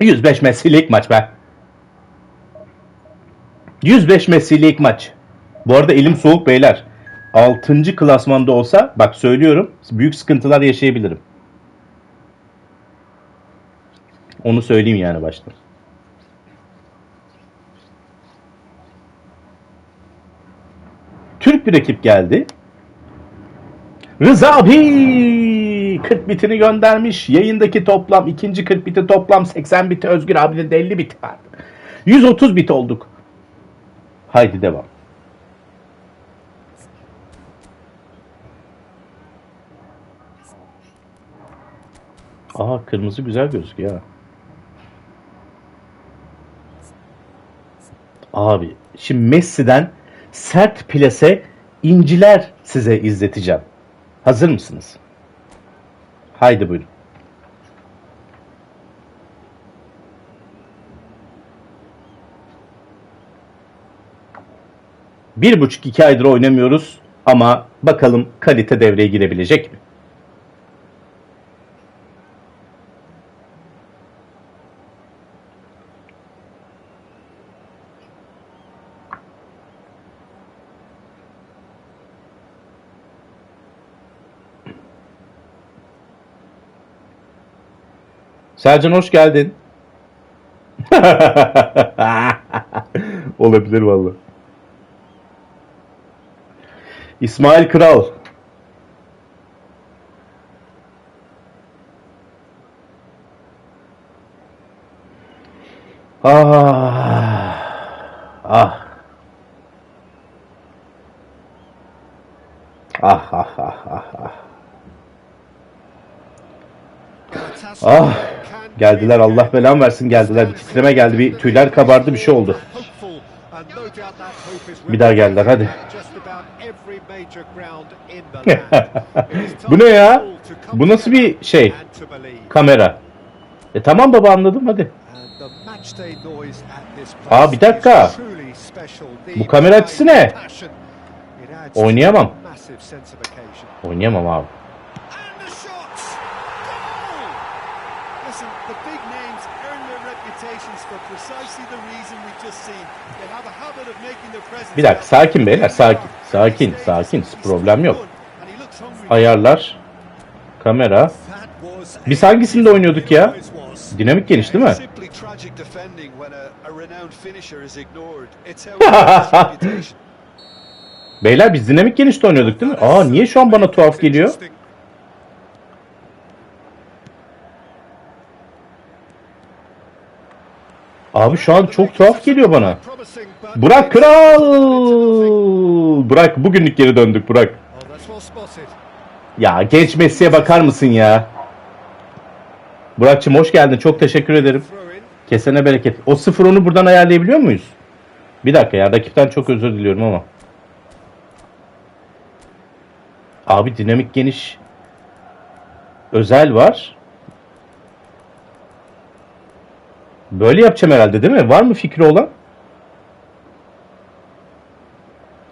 105 Messi ilk maç be. 105 Messi ilk maç. Bu arada elim soğuk beyler. 6. klasmanda olsa bak söylüyorum büyük sıkıntılar yaşayabilirim. Onu söyleyeyim yani başta. Türk bir rakip geldi. Rıza abi 40 bitini göndermiş. Yayındaki toplam ikinci 40 biti toplam 80 biti Özgür abinin de 50 biti vardı. 130 bit olduk. Haydi devam. Aa kırmızı güzel gözüküyor ha. Abi şimdi Messi'den sert plase inciler size izleteceğim. Hazır mısınız? Haydi buyurun. Bir buçuk iki aydır oynamıyoruz ama bakalım kalite devreye girebilecek mi? Sercan hoş geldin. Olabilir vallahi. İsmail Kral. Ah. Ah. Ah ah ah ah ah. Ah. Geldiler Allah belamı versin geldiler. Bir titreme geldi. Bir tüyler kabardı bir şey oldu. Bir daha geldiler hadi. Bu ne ya? Bu nasıl bir şey? Kamera. E tamam baba anladım hadi. Aa bir dakika. Bu kamera açısı ne? Oynayamam. Oynayamam abi. Listen, the big names earn their reputations for precisely the reason we just seen. They have a habit of making their presence Bir dakika sakin beyler sakin. Sakin sakin problem yok. Ayarlar. Kamera. Biz hangisinde oynuyorduk ya? Dinamik geniş değil mi? Beyler biz dinamik genişte oynuyorduk değil mi? Aa niye şu an bana tuhaf geliyor? Abi şu an çok tuhaf geliyor bana. Burak Kral! Burak bugünlük geri döndük Burak. Ya genç Messi'ye bakar mısın ya? Burak'cığım hoş geldin. Çok teşekkür ederim. Kesene bereket. O 0-10'u buradan ayarlayabiliyor muyuz? Bir dakika ya rakipten çok özür diliyorum ama. Abi dinamik geniş özel var. Böyle yapacağım herhalde değil mi? Var mı fikri olan?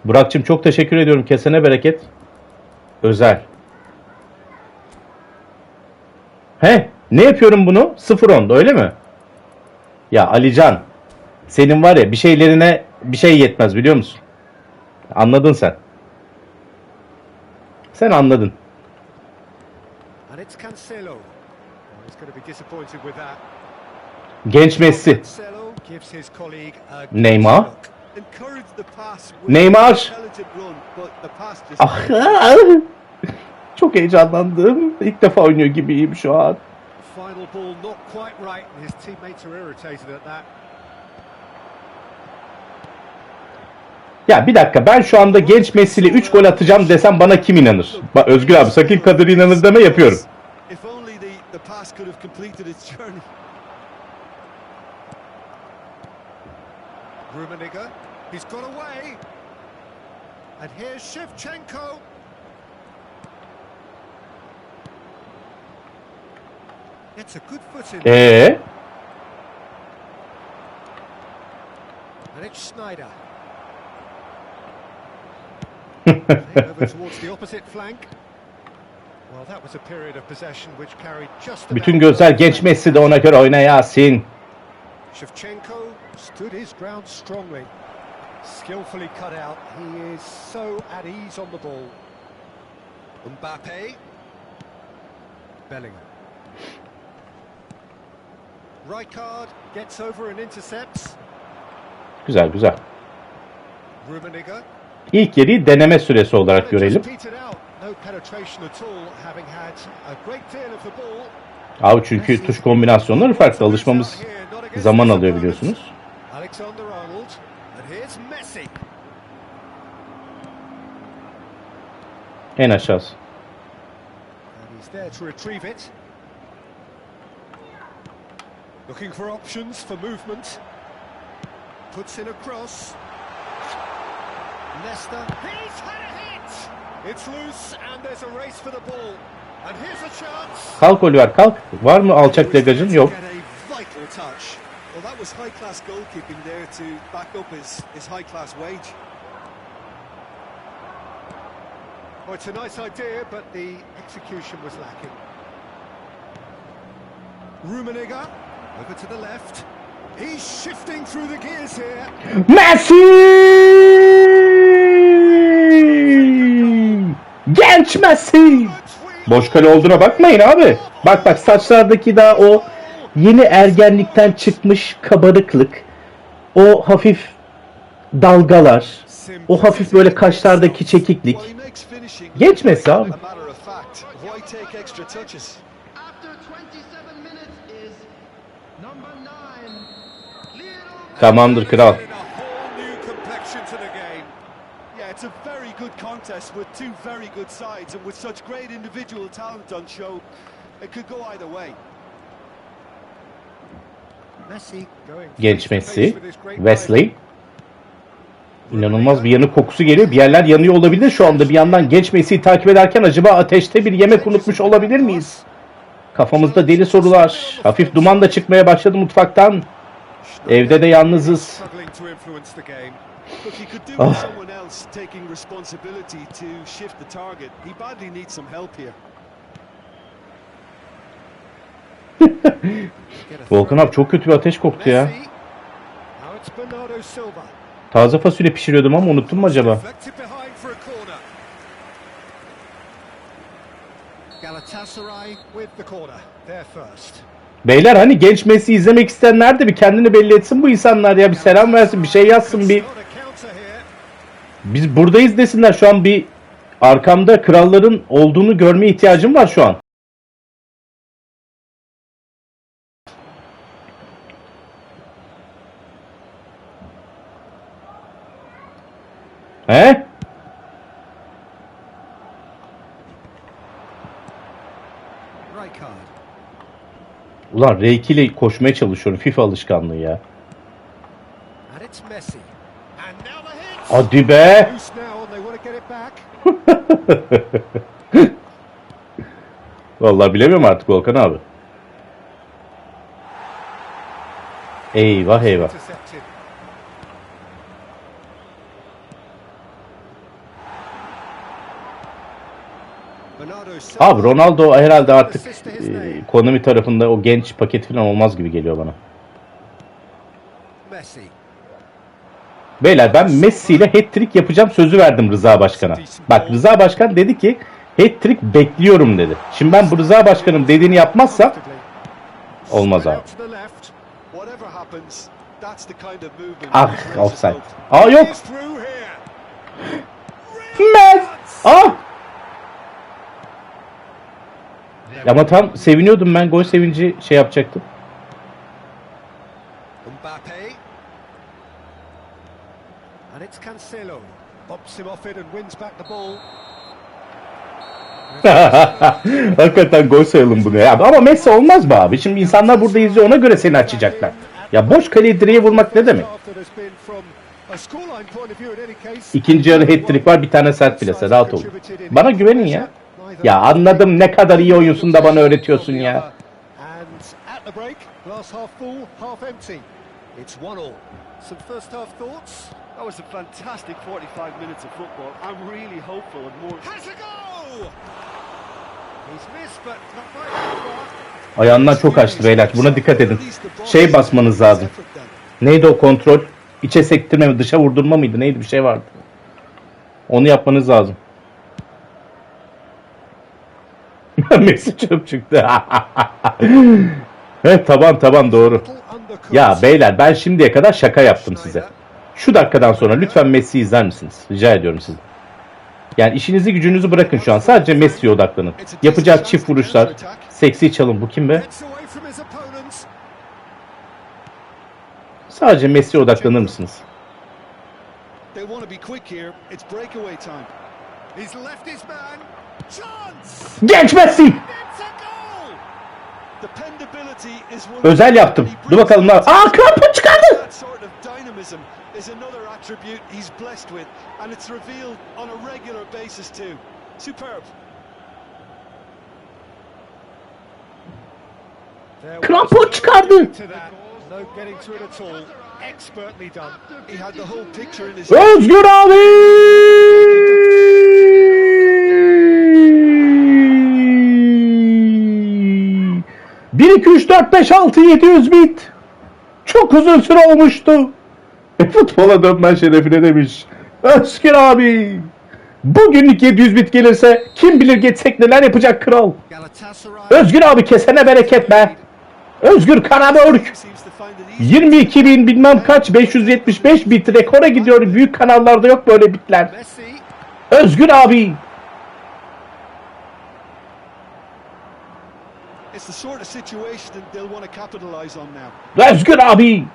Burak'cığım çok teşekkür ediyorum. Kesene bereket. Özel. He, ne yapıyorum bunu? 0-10'da öyle mi? Ya Alican, senin var ya bir şeylerine bir şey yetmez biliyor musun? Anladın sen. Sen anladın. And it's Cancelo. Oh, he's going to be disappointed with that. Genç Messi. Neymar. Neymar. just Ah, çok heyecanlandım. İlk defa oynuyor gibiyim şu an. Ya bir dakika ben şu anda genç Messi'li 3 gol atacağım desem bana kim inanır? Bak Özgür abi sakın Kadir inanır deme yapıyorum. If only the, the pass could have completed its journey. Rummenigge, he's got away. And here's Shevchenko. It's a good foot in, Ee, and it's Schneider. Over towards the opposite flank. Well, that was a period of possession which carried just bütün gözler genç Messi'de ona göre oyna Yasin. Shevchenko stood his ground strongly. Skillfully cut out. He is so at ease on the ball. Mbappe. Bellingham. Rijkaard gets over and intercepts. Güzel güzel. Rummenigge. İlk yeri deneme süresi olarak görelim. Abi çünkü tuş kombinasyonları farklı. Alışmamız zaman alıyor biliyorsunuz. En aşağısı. Looking for options for movement. Puts in a cross. Leicester. He's had a hit! It's loose and there's a race for the ball. And here's a chance. Kalk Oliver kalk. Var mı alçak degajın? Yok. Vital touch. Well, that was high class goalkeeping there to back up his, his high class wage. Oh, it's a nice idea, but the execution was lacking. Rummenigge over to the left. He's shifting through the gears here. Messi! Genç Messi! Boş kale olduğuna bakmayın abi. Bak bak saçlardaki daha o yeni ergenlikten çıkmış kabarıklık. O hafif dalgalar. O hafif böyle kaşlardaki çekiklik. Messi abi. a matter of fact. Why take extra touches? After 27 minutes is number 9, Lionel Tamamdır kral. İt's a very good contest with two very good sides, and with such great individual talent on show, it could go either way. Messi going Genç face to Messi. face with his great Wesley. İnanılmaz bir yanık kokusu geliyor. Bir yerler yanıyor olabilir şu anda. Bir yandan genç Messi'yi takip ederken acaba ateşte bir yemek unutmuş olabilir miyiz? Kafamızda deli sorular. Hafif duman da çıkmaya başladı mutfaktan. Evde de yalnızız. Struggling Volkan abi çok kötü bir ateş koktu ya. Taze fasulye pişiriyordum ama unuttum mu acaba? Beyler hani genç Messi izlemek isteyenler de bir kendini belli etsin bu insanlar ya. Bir selam versin, bir şey yazsın, bir biz buradayız desinler. Şu an bir arkamda kralların olduğunu görmeye ihtiyacım var şu an. He? Ulan R2 ile koşmaya çalışıyorum. FIFA alışkanlığı ya. Hadi be. Vallahi bilemiyorum artık Volkan abi. Eyvah eyvah. Intercepted. Bernardo Silva. Abi Ronaldo herhalde artık e, Konami tarafında o genç paket falan olmaz gibi geliyor bana. Messi. Beyler ben Messi ile hat-trick yapacağım sözü verdim Rıza Başkan'a. Bak Rıza Başkan dedi ki hat-trick bekliyorum dedi. Şimdi ben bu Rıza Başkan'ın dediğini yapmazsam olmaz abi. Ah offside. Aa yok. He's through here. Mes. Ah. Ama tam seviniyordum ben gol sevinci şey yapacaktım. Mbappe. And it's Cancelo. Bops him off it and wins back the ball. Hakikaten gol sayalım bunu ya. Ama Messi olmaz mı abi? Şimdi insanlar burada izliyor ona göre seni açacaklar. Ya boş kaleyi direğe vurmak ne demek? İkinci yarı hat-trick var bir tane sert plase rahat olun. Bana güvenin ya. Ya anladım ne kadar iyi oyunsun da bana öğretiyorsun ya. And at the break, glass half full, half empty. It's one all. Some first half thoughts? That was a fantastic 45 minutes of football. I'm really hopeful of more. Has a go! He's missed, but not by. Ayağından çok açtı beyler. Buna dikkat edin. Şey basmanız lazım. Neydi o kontrol? İçe sektirme mi, dışa vurdurma mıydı? Neydi bir şey vardı. Onu yapmanız lazım. Messi çöp çıktı. evet tamam tamam doğru. Ya beyler ben şimdiye kadar şaka yaptım size. Şu dakikadan sonra lütfen Messi'yi izler misiniz? Rica ediyorum sizden. Yani işinizi gücünüzü bırakın şu an. Sadece Messi'ye odaklanın. Yapacağı çift vuruşlar. Seksi çalım. Bu kim be? Sadece Messi'ye odaklanır mısınız? They want to be quick here. It's breakaway time. He's left his man. Genç Messi! Özel yaptım. Dur bakalım ne Aa krampon çıkardı! İs another attribute he's blessed with, and it's revealed on a regular basis too. Superb. Krampon çıkardı. getting to 1, 2, 3, 4, 5, 6, 700 bit. Çok uzun süre olmuştu. E, futbola dönmen şerefine demiş. Özgür abi. Bugünlük 700 bit gelirse kim bilir geçsek neler yapacak kral. Özgür abi kesene bereket be. Özgür Kanadörk. 22 bin bilmem kaç 575 bit rekora gidiyor. Büyük kanallarda yok böyle bitler. Özgür abi It's the sort of situation that they'll want to capitalize on now. Özgür abi.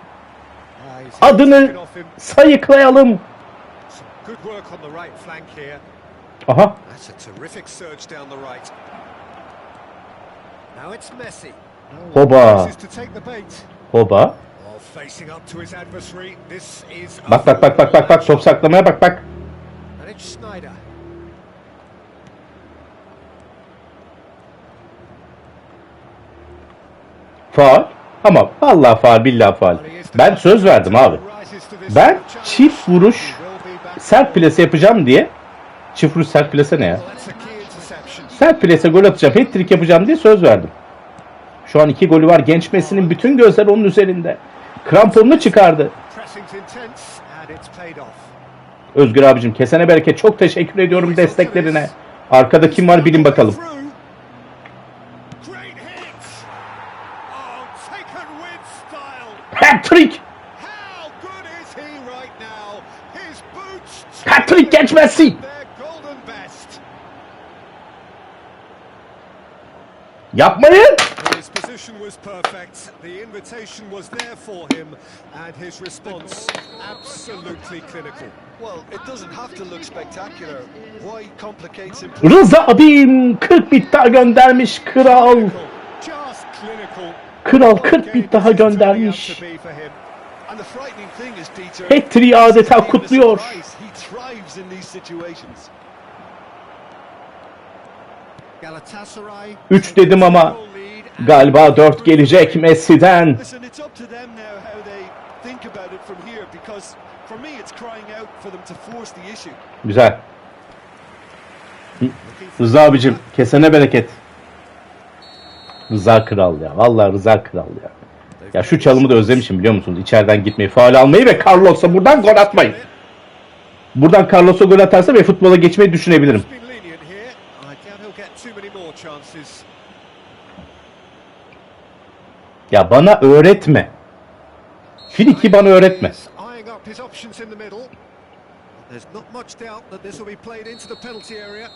Ah, Adını sayıklayalım. Good work on the right flank here. Aha. That's a terrific surge down the right. Now it's Messi. Hoba. Hoba. Facing up to his adversary. This is a Bak bak bak bak bak bak top saklamaya bak bak. And it's Schneider. Faal. Ama vallahi faal billahi faal. Ben söz verdim abi. Ben çift vuruş sert plase yapacağım diye çift vuruş sert plase ne ya? Sert plase gol atacağım, hat-trick yapacağım diye söz verdim. Şu an iki golü var. Genç Messi'nin bütün gözler onun üzerinde. Kramponunu çıkardı. Özgür abicim kesene bereket. Çok teşekkür ediyorum desteklerine. Arkada kim var bilin bakalım. Hat-trick best. Yapmayın! His position was perfect. The invitation was there for him, and his response absolutely clinical. Well, it doesn't have to look spectacular. Why complicate? Rıza abim 40 bit daha göndermiş kral. Just clinical. Kral What 40 game bit daha göndermiş. Hat-trick'i adeta kutluyor. 3 dedim ama galiba 4 gelecek Messi'den. Güzel. Rıza abicim kesene bereket. Rıza kral ya. Vallahi Rıza kral ya. Ya şu çalımı da özlemişim biliyor musunuz? İçeriden gitmeyi, faal almayı ve Carlos'a buradan gol atmayı. Buradan Carlos'a gol atarsa ve futbola geçmeyi düşünebilirim. Ya bana öğretme. Friki bana öğretme. There's not much doubt that this will be played into the penalty area.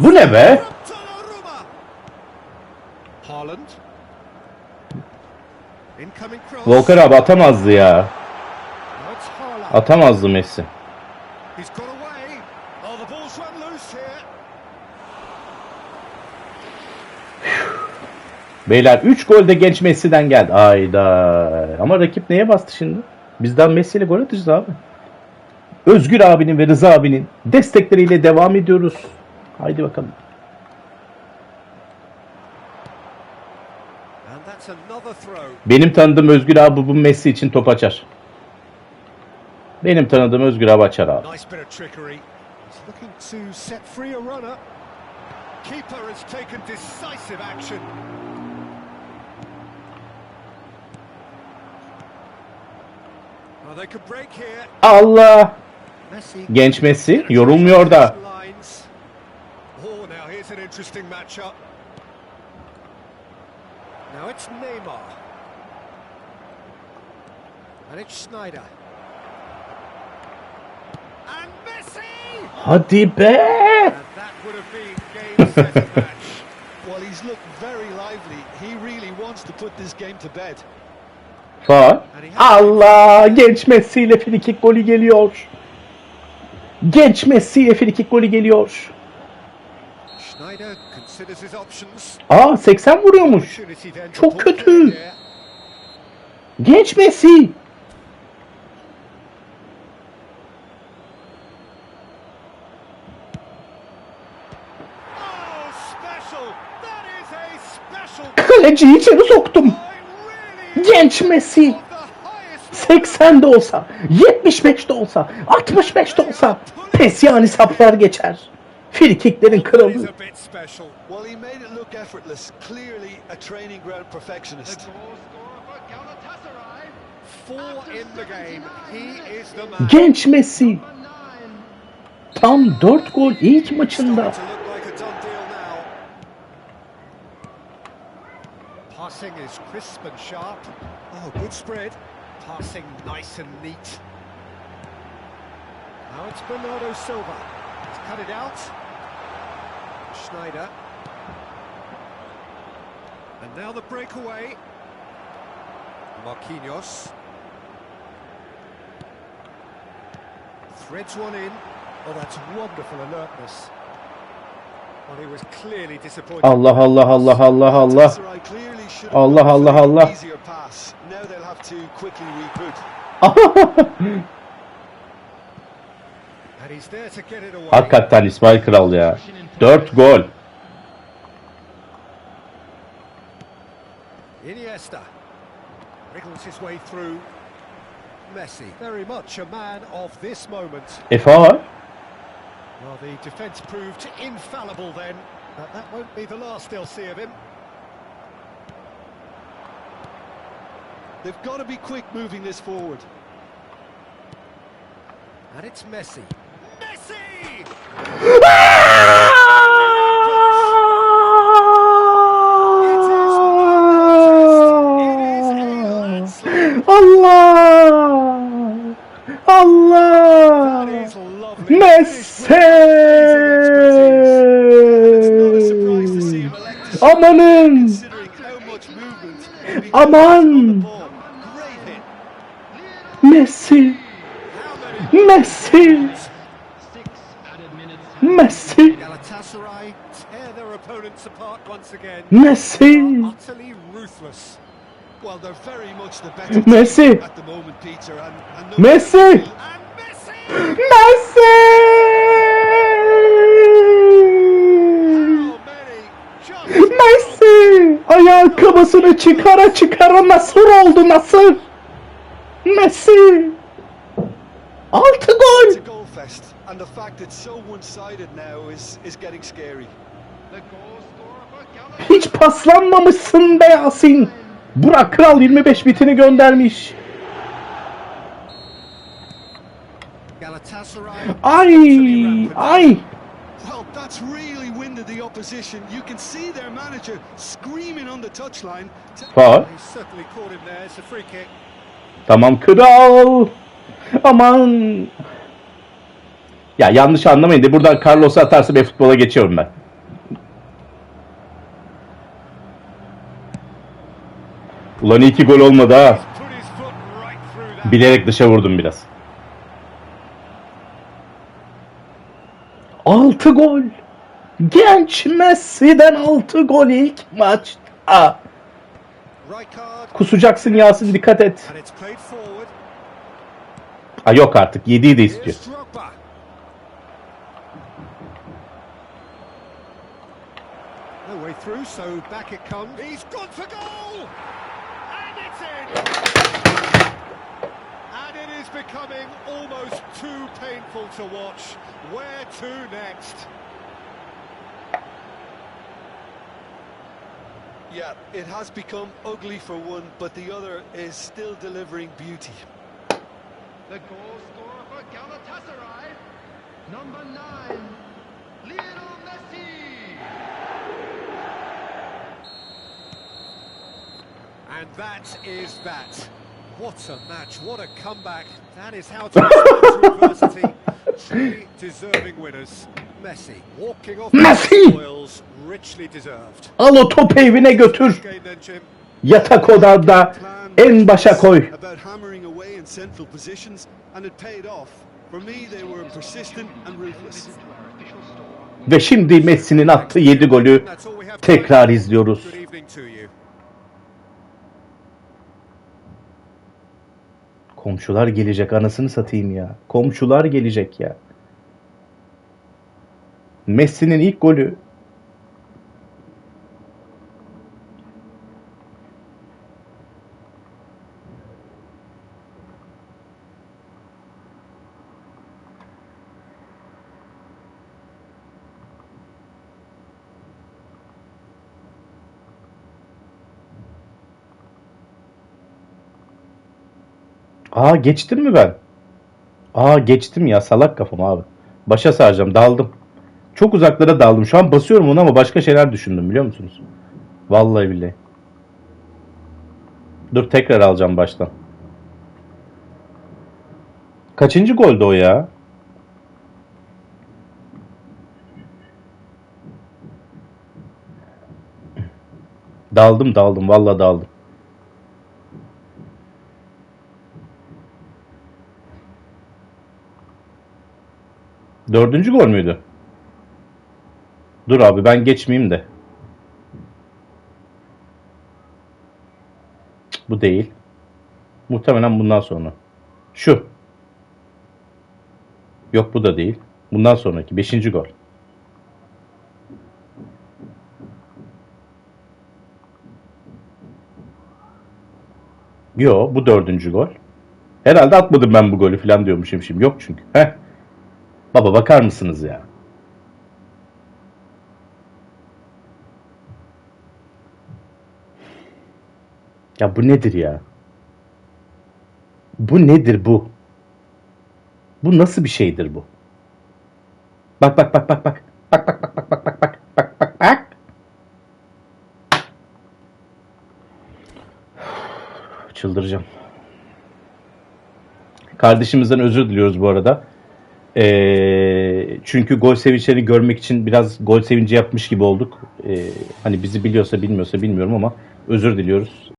Bu ne be? Volker abi atamazdı ya. Atamazdı Messi. Oh. Beyler 3 gol de genç Messi'den geldi. Ayda. Ama rakip neye bastı şimdi? Bizden Messi ile gol atacağız abi. Özgür abinin ve Rıza abinin destekleriyle devam ediyoruz. Haydi bakalım. Benim tanıdığım Özgür abi bu Messi için top açar. Benim tanıdığım Özgür abi. Nice bit of trickery. He's looking to interesting matchup. Now it's Neymar. And it's Schneider. And Messi! Hadi be! And that would have been game, set, match. Well, he's looked very lively. He really wants to put this game to bed. Faal. Allah! Genç Messi ile frikik golü geliyor. Genç Messi ile frikik golü geliyor. Schneider considers his options. Aa 80 vuruyormuş. Çok kötü. Genç Messi. Oh, Kaleciyi içeri soktum. Genç Messi. of the highest 80 de olsa, 75 de olsa, 65 de olsa pes yani saplar geçer. Frikiklerin kralı. Genç Messi. Tam 4 gol ilk maçında. Passing is crisp and sharp. Oh, good spread. Passing nice and neat. Now it's Bernardo Silva. He's cut it out. Schneider. And now the breakaway. Marquinhos. Threads one in. Oh, that's wonderful alertness. Well, he was clearly disappointed. Allah Allah Allah Allah Allah. Allah, Allah, Allah. easier pass. Now they'll have to quickly reboot. Hakikaten İsmail Kral ya. 4 gol. Iniesta wriggles his way through. Messi, very much a man of this moment. E faal. Well, the defence proved infallible then, but that won't be the last they'll see of him. They've got to be quick moving this forward. And it's Messi. Messi! to Amanın! Aman! Messi! Messi! Messi! Messi! Messi! Messi! Messi! Messi! Messi! Ayakkabısını çıkara çıkara nasıl oldu nasıl? Messi! Altı gol! And the fact it's so one-sided now is is getting scary. Hiç paslanmamışsın be Yasin. Burak Kral 25 bitini göndermiş. Ay! Ay! Well, that's really winded the opposition. You can see their manager screaming on the touchline. to- Faul. Certainly caught him there. It's a free kick. Tamam kral. Aman. Ya yanlış anlamayın de buradan Carlos'u atarsa ben futbola geçiyorum ben. Ulan iyi ki gol olmadı ha. Bilerek dışa vurdum biraz. 6 gol. Genç Messi'den 6 gol ilk maçta. Kusacaksın Yasin dikkat et. Ha yok artık 7'yi de istiyor. No way through, so back it comes. He's gone for goal! Becoming almost too painful to watch. Where to next? Yeah, it has become ugly for one, but the other is still delivering beauty. The goal scorer for Galatasaray, number nine, Lionel Messi. And that is that. What a match, what a comeback. That is how to adversity. Deserving winners. Messi walking off Messi! spoils, richly deserved. Al o topu evine götür. Yatak odanda en başa koy. About hammering away in central positions, and it paid off. For me, they were persistent and ruthless. Ve şimdi Messi'nin attığı 7 golü tekrar izliyoruz. Good evening to you. Komşular gelecek anasını satayım ya. Komşular gelecek ya. Messi'nin ilk golü. Aa geçtim mi ben? Aa geçtim ya salak kafam abi. Başa saracağım daldım. Çok uzaklara daldım. Şu an basıyorum onu ama başka şeyler düşündüm biliyor musunuz? Vallahi billahi. Dur tekrar alacağım baştan. Kaçıncı goldü o ya? Daldım daldım vallahi daldım. Dördüncü gol müydü? Dur abi ben geçmeyeyim de. Bu değil. Muhtemelen bundan sonra. Şu. Yok bu da değil. Bundan sonraki. Beşinci gol. Yo bu dördüncü gol. Herhalde atmadım ben bu golü falan diyormuşum şimdi. Yok çünkü. Heh. Baba bakar mısınız ya? Ya bu nedir ya? Bu nedir bu? Bu nasıl bir şeydir bu? Bak bak bak bak bak. Bak bak bak bak bak bak bak bak bak bak. Çıldıracağım. Kardeşimizden özür diliyoruz bu arada. Ee, çünkü gol sevinçlerini görmek için biraz gol sevinci yapmış gibi olduk. Ee, hani bizi biliyorsa bilmiyorsa bilmiyorum ama özür diliyoruz.